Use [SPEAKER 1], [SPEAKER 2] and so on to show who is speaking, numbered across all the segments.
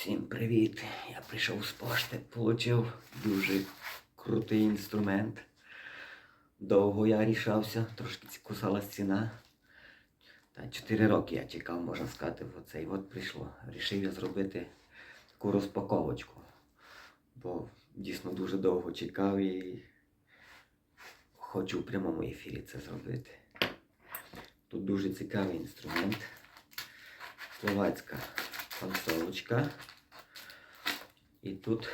[SPEAKER 1] Всім привіт! Я прийшов з пошти, отримав дуже крутий інструмент. Довго я рішався, трошки кусалась ціна. Та 4 роки я чекав, можна сказати, оце і от прийшло. Рішив я зробити таку розпаковочку. Бо дійсно дуже довго чекав і хочу в прямому ефірі це зробити. Тут дуже цікавий інструмент. Словацька консолочка. І тут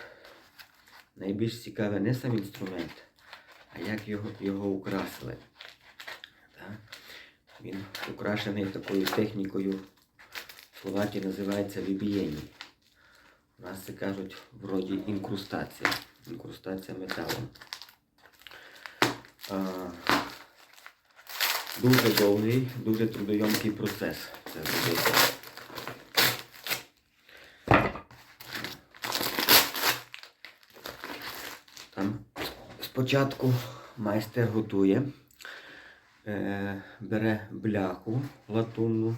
[SPEAKER 1] найбільш цікаве не сам інструмент, а як його, його украсили. Так? Він украшений такою технікою, в Словакії називається вібієні. У нас це кажуть вроді інкрустація. Інкрустація металом. А, дуже довгий, дуже трудойомкий процес це зробити. Там спочатку майстер готує, е, бере бляху латунну,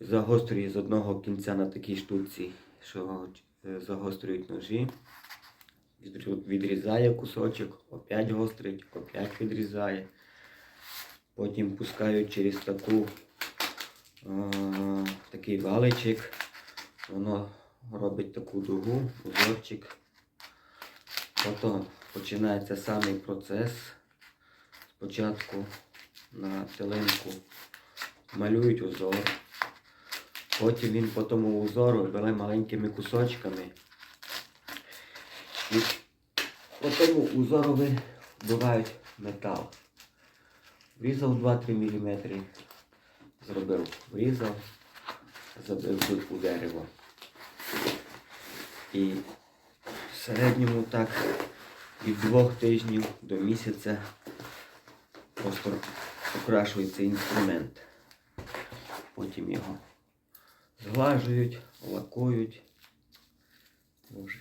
[SPEAKER 1] загострює з одного кінця на такій штуці, що е, загострюють ножі, відрізає кусочок, опять гострить, опять відрізає. Потім пускають через таку, е, такий валичик, воно робить таку дугу, узорчик. Потім починається самий процес. Спочатку на телинку малюють узор. Потім він по тому узору бере маленькими кусочками. І по тому узору вбивають метал. Врізав 2-3 мм. Зробив, врізав, забив у дерево. І середньому так від двох тижнів до місяця просто окрашується інструмент. Потім його зглажують, лакують. Боже,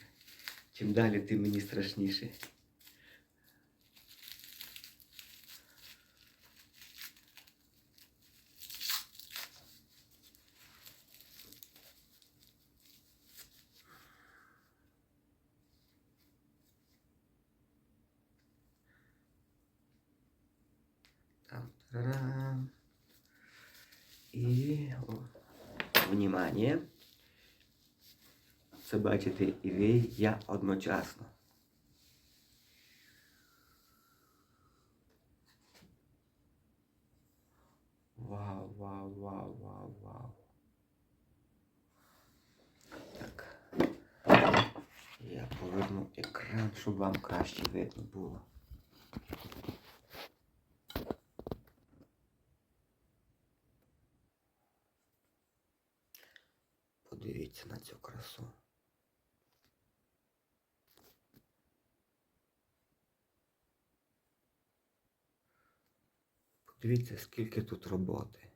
[SPEAKER 1] чим далі, тим мені страшніше. Там, тарарам. І о, внимание. Це бачите і ви, і я одночасно. Вау, вау, вау, вау, вау. Так. Я поверну екран, щоб вам краще видно було. Подивіться на цю красу. Подивіться, скільки тут роботи.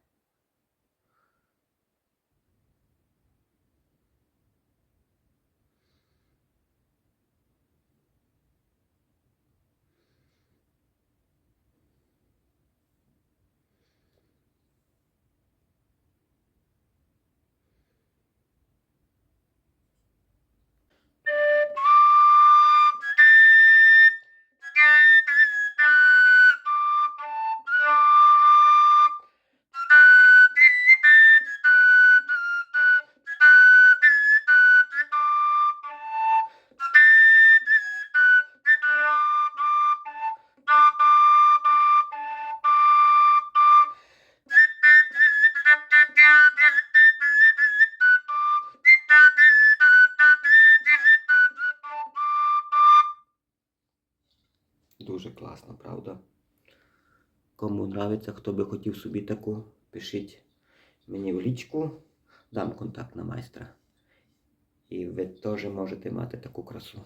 [SPEAKER 1] Дуже класно, правда? Кому нравиться, хто би хотів собі таку, пишіть мені в лічку, дам контакт на майстра. І ви теж можете мати таку красу.